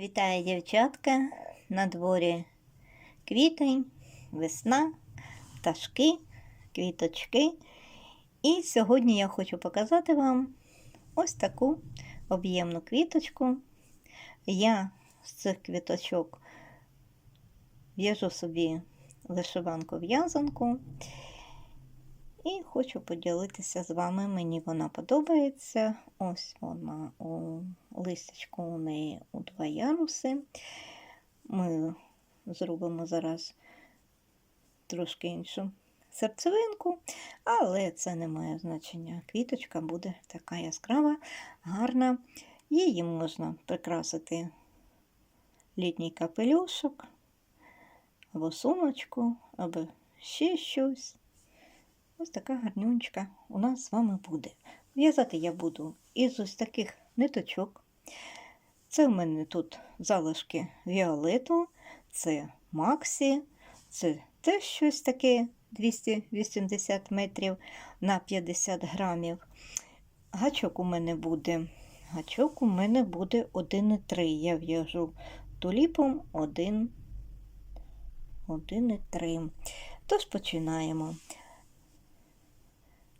Вітаю дівчатка на дворі квітень, весна, пташки, квіточки. І сьогодні я хочу показати вам ось таку об'ємну квіточку. Я з цих квіточок в'яжу собі вишиванку-в'язанку. І хочу поділитися з вами. Мені вона подобається. Ось вона у листячку у неї у два яруси. Ми зробимо зараз трошки іншу серцевинку, але це не має значення. Квіточка буде така яскрава, гарна. Її можна прикрасити літній капелюшок, або сумочку, або ще щось. Ось така гарнюнечка у нас з вами буде. В'язати я буду із ось таких ниточок. Це в мене тут залишки Віолету, це Максі, це теж щось таке 280 метрів на 50 грамів. Гачок у мене буде. Гачок у мене буде 1,3. Я в'яжу туліпом 1, 1,3. Тож починаємо.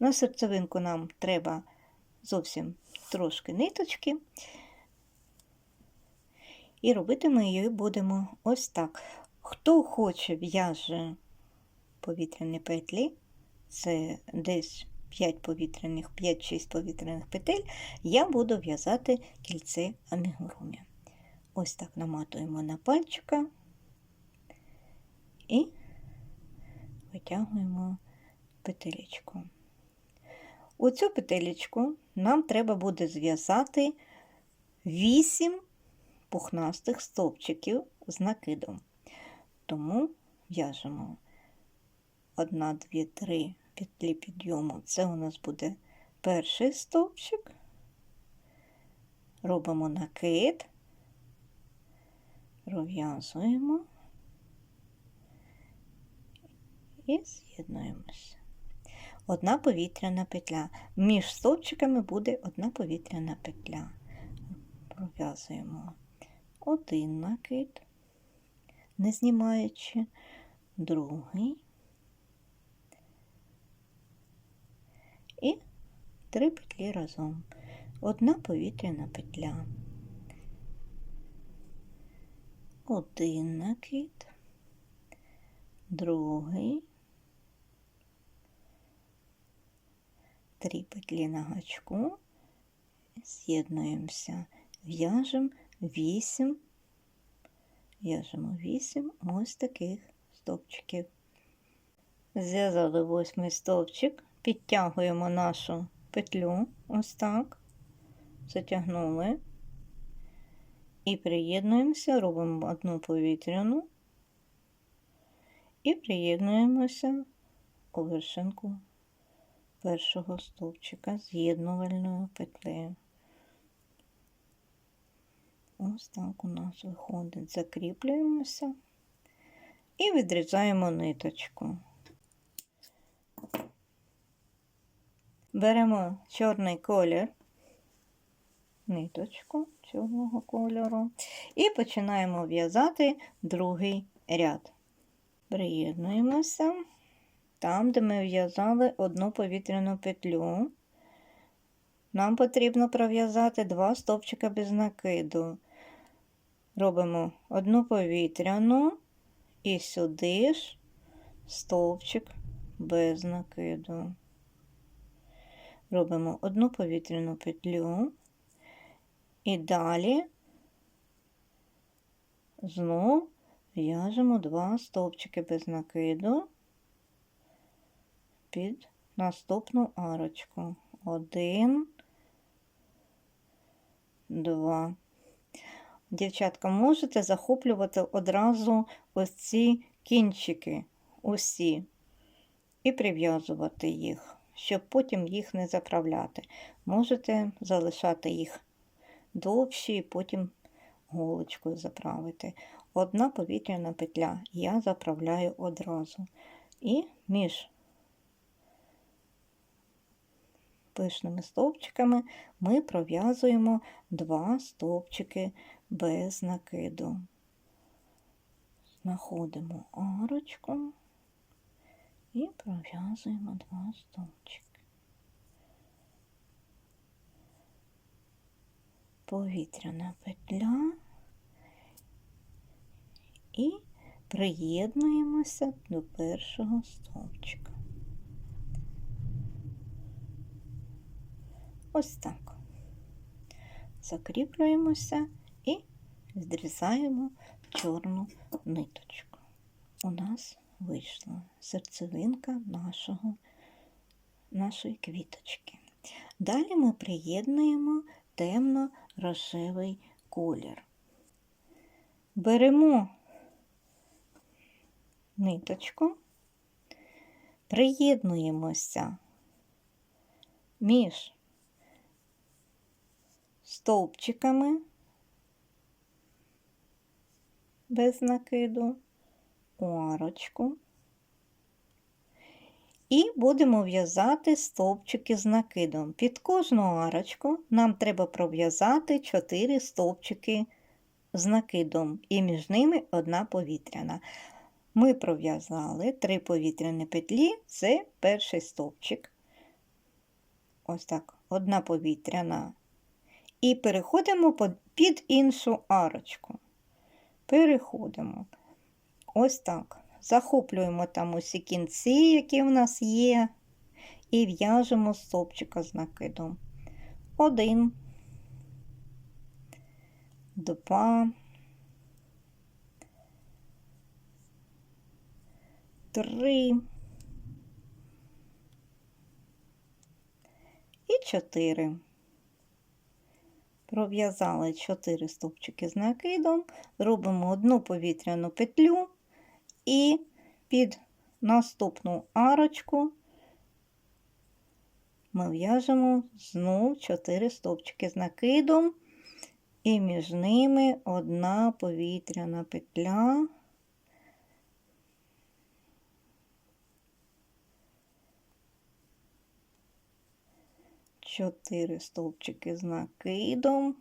На серцевинку нам треба зовсім трошки ниточки. І робити ми її будемо ось так. Хто хоче в'яже повітряні петлі, це десь 5 повітряних, 5-6 повітряних петель, я буду в'язати кільце амігурумі. Ось так наматуємо на пальчика і витягуємо петелечку. У цю петелечку нам треба буде зв'язати 8 пухнастих стовпчиків з накидом. Тому в'яжемо 1, 2, 3 петлі підйому. Це у нас буде перший стовпчик. Робимо накид, пров'язуємо і з'єднуємося одна повітряна петля. Між стовпчиками буде одна повітряна петля. Пров'язуємо один накид, не знімаючи, другий і три петлі разом. Одна повітряна петля. Один накид, другий. Три петлі на гачку, з'єднуємося, в'яжемо 8, в'яжемо 8 ось таких стовпчиків. Зв'язали восьмий стовпчик, підтягуємо нашу петлю ось так, затягнули. І приєднуємося, робимо одну повітряну. І приєднуємося у вершинку першого стовпчика з'єднувальною петлею. Ось так у нас виходить. Закріплюємося і відрізаємо ниточку. Беремо чорний колір, ниточку чорного кольору, і починаємо в'язати другий ряд. Приєднуємося там, де ми в'язали одну повітряну петлю, нам потрібно пров'язати два стовпчика без накиду. Робимо одну повітряну і сюди ж стовпчик без накиду. Робимо одну повітряну петлю і далі знову в'яжемо два стовпчики без накиду під наступну арочку. Один, два. Дівчатка, можете захоплювати одразу ось ці кінчики, усі, і прив'язувати їх, щоб потім їх не заправляти. Можете залишати їх довші і потім голочкою заправити. Одна повітряна петля я заправляю одразу. І між пишними стовпчиками ми пров'язуємо два стовпчики без накиду. Знаходимо арочку і пров'язуємо два стовпчики. Повітряна петля і приєднуємося до першого стовпчика. Ось так. Закріплюємося і відрізаємо чорну ниточку. У нас вийшла серцевинка нашого, нашої квіточки. Далі ми приєднуємо темно-рожевий колір. Беремо ниточку, приєднуємося між стовпчиками без накиду арочку. І будемо в'язати стовпчики з накидом. Під кожну арочку нам треба пров'язати 4 стовпчики з накидом, і між ними одна повітряна. Ми пров'язали 3 повітряні петлі, це перший стовпчик. Ось так, одна повітряна. І переходимо під іншу арочку. Переходимо. Ось так. Захоплюємо там усі кінці, які в нас є, і в'яжемо стовпчика з накидом. Один, два, три і чотири. Пров'язали 4 стовпчики з накидом, робимо одну повітряну петлю і під наступну арочку ми в'яжемо знову 4 стовпчики з накидом, і між ними одна повітряна петля. Чотири стовпчики з накидом,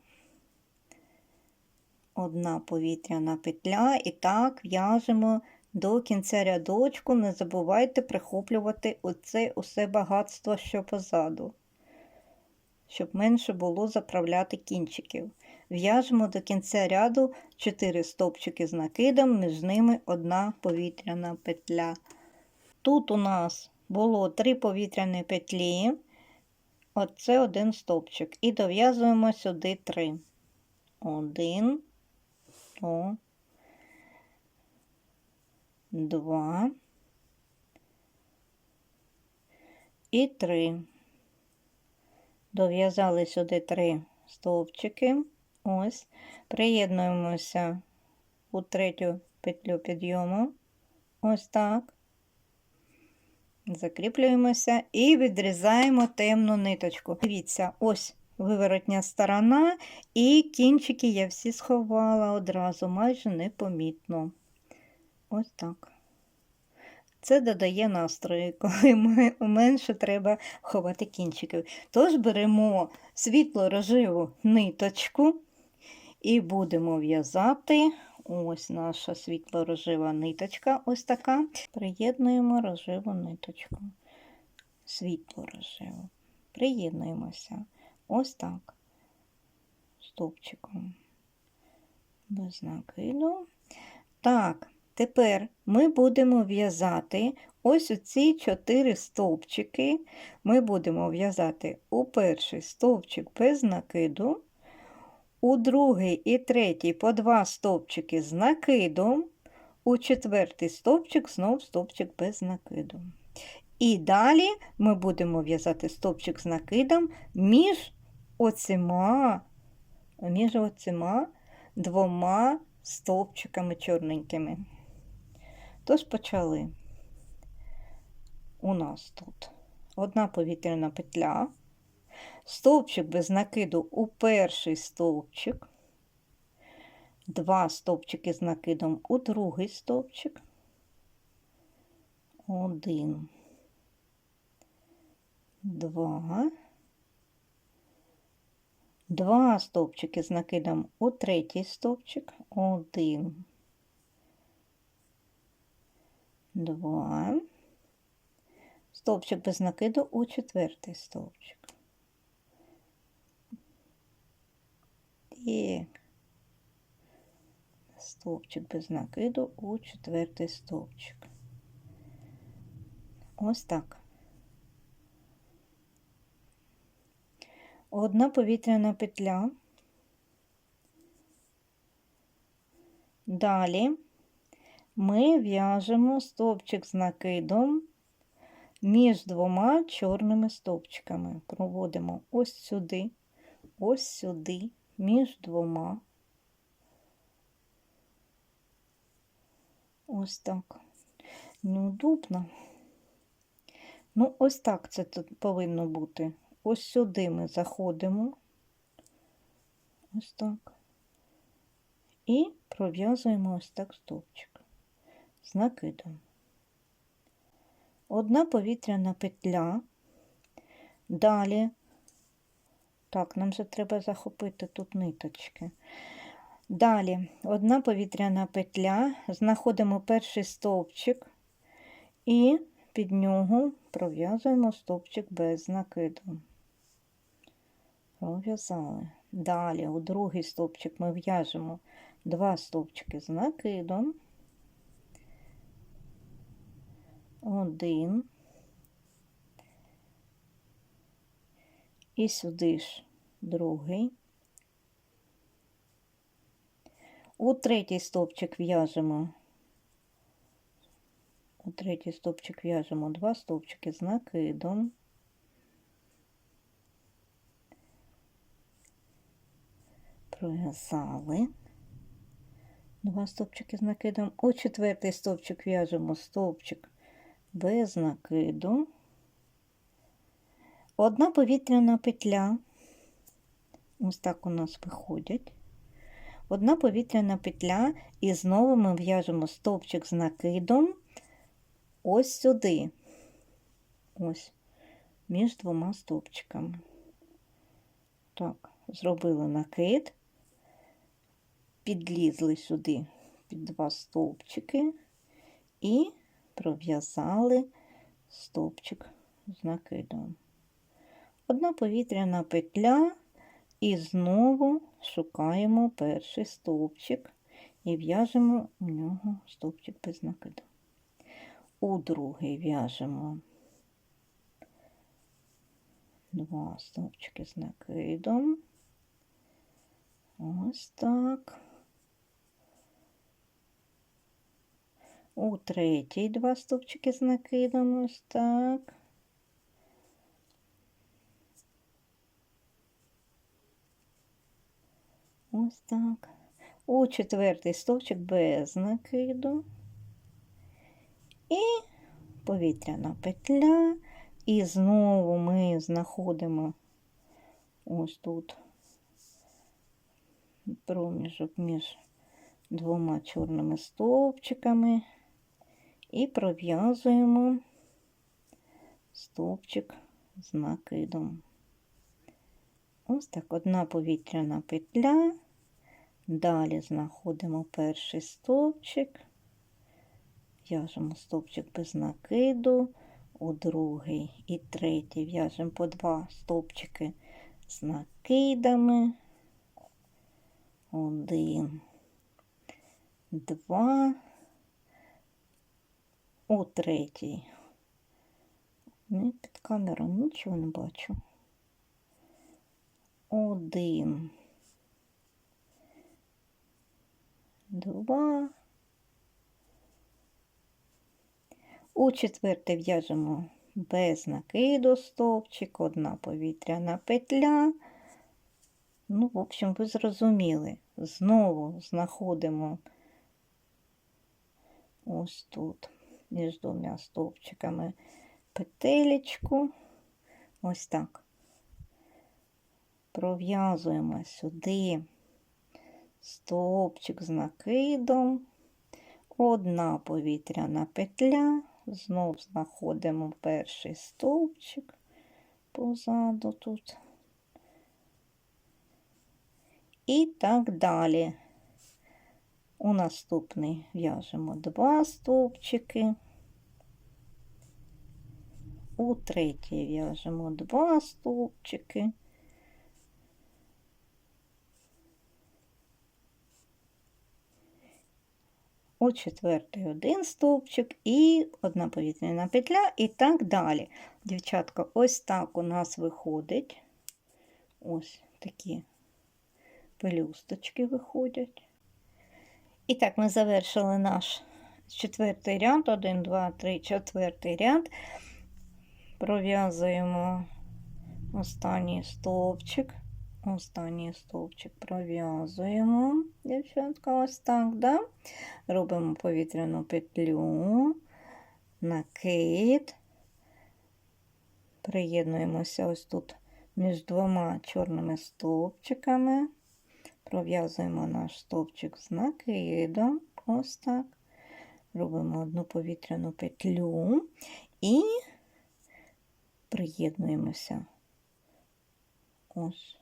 одна повітряна петля, і так в'яжемо до кінця рядочку. Не забувайте прихоплювати оце усе багатство, що позаду, щоб менше було заправляти кінчиків. В'яжемо до кінця ряду 4 стовпчики з накидом, між ними одна повітряна петля. Тут у нас було 3 повітряні петлі. Оце один стовпчик. І дов'язуємо сюди три. Один, о, два і три. Дов'язали сюди три стовпчики. Ось, приєднуємося у третю петлю підйому. Ось так закріплюємося і відрізаємо темну ниточку. Дивіться, ось виворотня сторона, і кінчики я всі сховала одразу, майже непомітно. Ось так. Це додає настрою, коли менше треба ховати кінчиків. Тож беремо світло рожеву ниточку і будемо в'язати Ось наша світло-рожева ниточка, ось така. Приєднуємо рожеву ниточку. Світло-рожеву. Приєднуємося ось так, стовпчиком. Без накиду. Так, тепер ми будемо в'язати ось ці чотири стовпчики. Ми будемо в'язати у перший стовпчик без накиду у другий і третій по два стовпчики з накидом, у четвертий стовпчик знов стовпчик без накиду. І далі ми будемо в'язати стовпчик з накидом між оцима, між оцима двома стовпчиками чорненькими. Тож почали. У нас тут одна повітряна петля, стовпчик без накиду у перший стовпчик, два стовпчики з накидом у другий стовпчик, один, два, Два стовпчики з накидом у третій стовпчик. Один, два. Стовпчик без накиду у четвертий стовпчик. І стовпчик без накиду у четвертий стовпчик. Ось так. Одна повітряна петля. Далі ми в'яжемо стовпчик з накидом між двома чорними стовпчиками. Проводимо ось сюди, ось сюди, між двома. Ось так. Неудобно. Ну, ось так це тут повинно бути. Ось сюди ми заходимо. Ось так. І пров'язуємо ось так стовпчик з накидом. Одна повітряна петля. Далі, так, нам же треба захопити тут ниточки. Далі одна повітряна петля, знаходимо перший стовпчик і під нього пров'язуємо стовпчик без накиду. Пров'язали. Далі у другий стовпчик ми в'яжемо два стовпчики з накидом. Один. І сюди ж другий. У третій стовпчик в'яжемо, у третій стовпчик в'яжемо два стовпчики з накидом. Пров'язали два стовпчики з накидом. У четвертий стовпчик в'яжемо стовпчик без накиду. Одна повітряна петля. Ось так у нас виходять одна повітряна петля, і знову ми в'яжемо стовпчик з накидом ось сюди, ось, між двома стовпчиками. Так, зробили накид, підлізли сюди під два стовпчики і пров'язали стовпчик з накидом. Одна повітряна петля і знову шукаємо перший стовпчик і в'яжемо у нього стовпчик без накиду. У другий в'яжемо два стовпчики з накидом. Ось так. У третій два стовпчики з накидом ось так. Ось так. У четвертий стовпчик без накиду. І повітряна петля. І знову ми знаходимо ось тут проміжок між двома чорними стовпчиками і пров'язуємо стовпчик з накидом. Ось так одна повітряна петля, далі знаходимо перший стовпчик, в'яжемо стовпчик без накиду, у другий і третій в'яжемо по два стовпчики з накидами. Один, два, у третій. Не під камеру нічого не бачу один, два. У четверте в'яжемо без накиду стовпчик, одна повітряна петля. Ну, в общем, ви зрозуміли. Знову знаходимо ось тут між двома стовпчиками петелечку. Ось так пров'язуємо сюди стовпчик з накидом, одна повітряна петля, знов знаходимо перший стовпчик позаду тут. І так далі. У наступний в'яжемо два стовпчики. У третій в'яжемо два стовпчики. У четвертий один стовпчик і одна повітряна петля, і так далі. Дівчатка, ось так у нас виходить. Ось такі пелюсточки виходять. І так, ми завершили наш четвертий ряд, один, два, три, четвертий ряд. Пров'язуємо останній стовпчик. Останній стовпчик пров'язуємо, дівчатка, ось так, да? Робимо повітряну петлю, накид, приєднуємося ось тут між двома чорними стовпчиками, пров'язуємо наш стовпчик з накидом, ось так. Робимо одну повітряну петлю і приєднуємося ось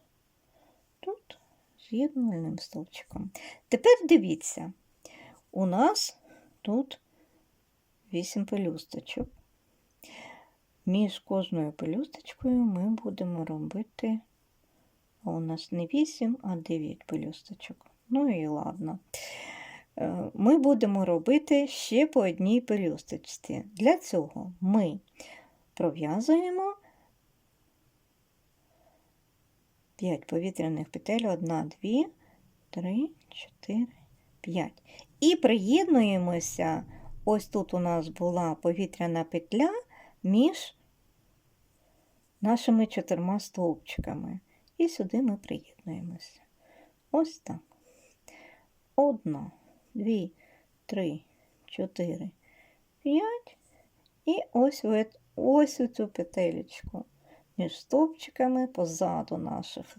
тут з'єднувальним стовпчиком. Тепер дивіться, у нас тут 8 пелюсточок. Між кожною пелюсточкою ми будемо робити, а у нас не 8, а 9 пелюсточок. Ну і ладно. Е, Ми будемо робити ще по одній пелюсточці. Для цього ми пров'язуємо 5 повітряних петель, 1, 2, 3, 4, 5. І приєднуємося, ось тут у нас була повітряна петля між нашими чотирма стовпчиками. І сюди ми приєднуємося. Ось так. Одна, дві, три, чотири, п'ять. І ось ось у цю петелечку між стовпчиками позаду наших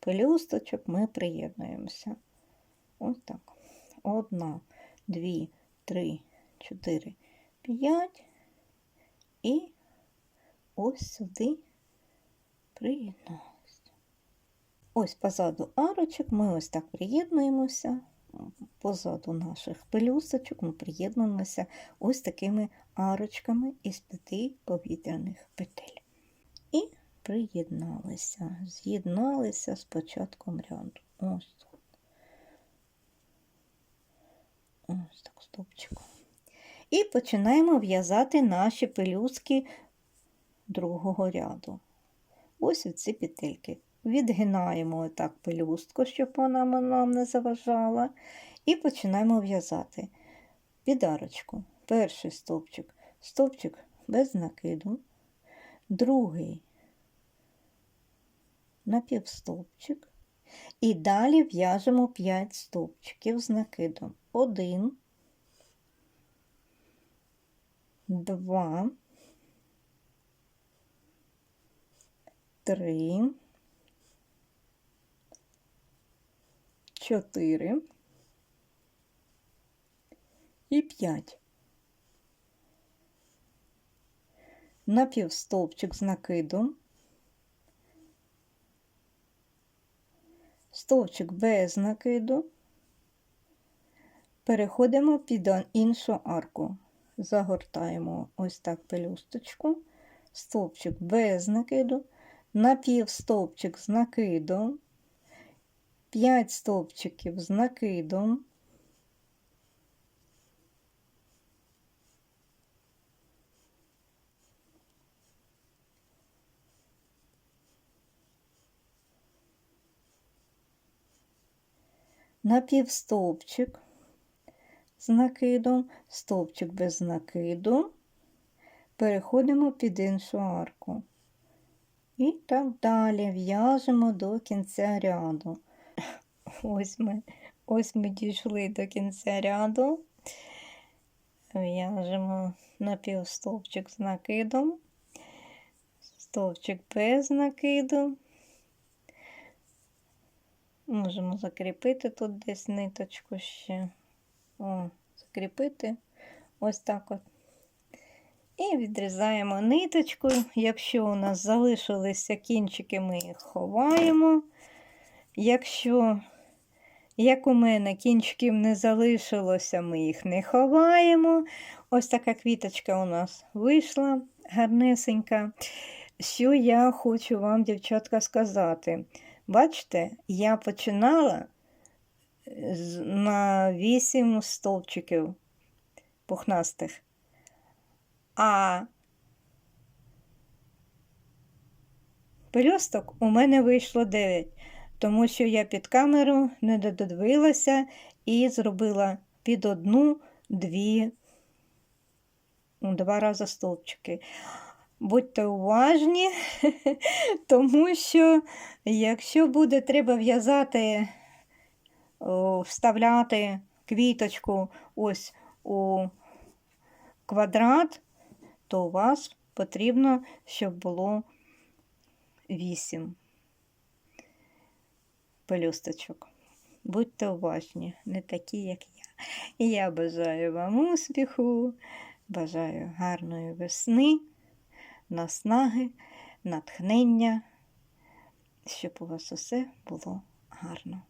пелюсточок ми приєднуємося. Ось так. Одна, дві, три, чотири, п'ять. І ось сюди приєдналися. Ось позаду арочок ми ось так приєднуємося. Позаду наших пелюсточок ми приєднуємося ось такими арочками із п'яти повітряних петель. Приєдналися, з'єдналися з початком ряду. Ось тут. Ось так стовпчиком. І починаємо в'язати наші пелюстки другого ряду. Ось ці петельки. Відгинаємо отак пелюстку, щоб вона нам не заважала. І починаємо в'язати під арочку. Перший стовпчик, стовпчик без накиду, другий напівстовпчик. І далі в'яжемо 5 стовпчиків з накидом. Один, два, три, чотири і п'ять. Напівстовпчик з накидом, стовпчик без накиду, переходимо під іншу арку. Загортаємо ось так пелюсточку, стовпчик без накиду, напівстовпчик з накидом, 5 стовпчиків з накидом, напівстовпчик з накидом, стовпчик без накиду, переходимо під іншу арку. І так далі в'яжемо до кінця ряду. Ось ми, ось ми дійшли до кінця ряду. В'яжемо напівстовпчик з накидом, стовпчик без накиду. Можемо закріпити тут десь ниточку ще. О, закріпити ось так от. І відрізаємо ниточку. Якщо у нас залишилися кінчики, ми їх ховаємо. Якщо Як у мене кінчиків не залишилося, ми їх не ховаємо. Ось така квіточка у нас вийшла гарнесенька. Що я хочу вам, дівчатка, сказати. Бачите, я починала з- на 8 стовпчиків пухнастих. А пелюсток у мене вийшло 9, тому що я під камеру не додивилася і зробила під одну дві ну, два рази стовпчики. Будьте уважні, тому що якщо буде треба в'язати, вставляти квіточку ось у квадрат, то у вас потрібно, щоб було 8 пелюсточок. Будьте уважні, не такі, як я. І я бажаю вам успіху, бажаю гарної весни, наснаги, натхнення, щоб у вас усе було гарно.